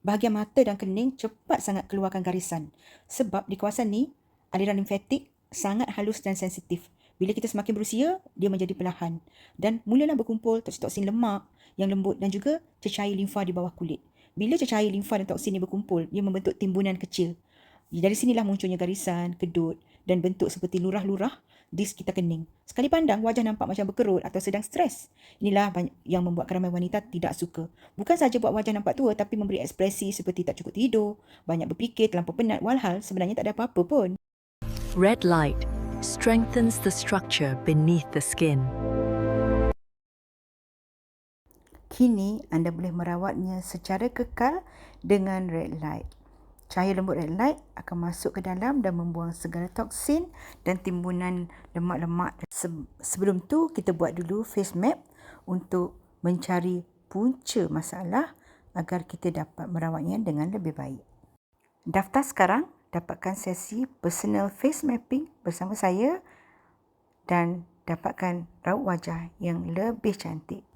bahagian mata dan kening cepat sangat keluarkan garisan. Sebab di kawasan ni, aliran limfatik sangat halus dan sensitif. Bila kita semakin berusia, dia menjadi perlahan. Dan mulalah berkumpul toksin-toksin lemak yang lembut dan juga cecair limfa di bawah kulit. Bila cecair limfa dan toksin ini berkumpul, dia membentuk timbunan kecil. Dari sinilah munculnya garisan, kedut dan bentuk seperti lurah-lurah di sekitar kening. Sekali pandang, wajah nampak macam berkerut atau sedang stres. Inilah yang membuat ramai wanita tidak suka. Bukan saja buat wajah nampak tua, tapi memberi ekspresi seperti tak cukup tidur, banyak berfikir, terlampau penat, walhal sebenarnya tak ada apa-apa pun. Red light strengthens the structure beneath the skin. Kini anda boleh merawatnya secara kekal dengan red light. Cahaya lembut red light akan masuk ke dalam dan membuang segala toksin dan timbunan lemak-lemak. Sebelum tu kita buat dulu face map untuk mencari punca masalah agar kita dapat merawatnya dengan lebih baik. Daftar sekarang dapatkan sesi personal face mapping bersama saya dan dapatkan raut wajah yang lebih cantik.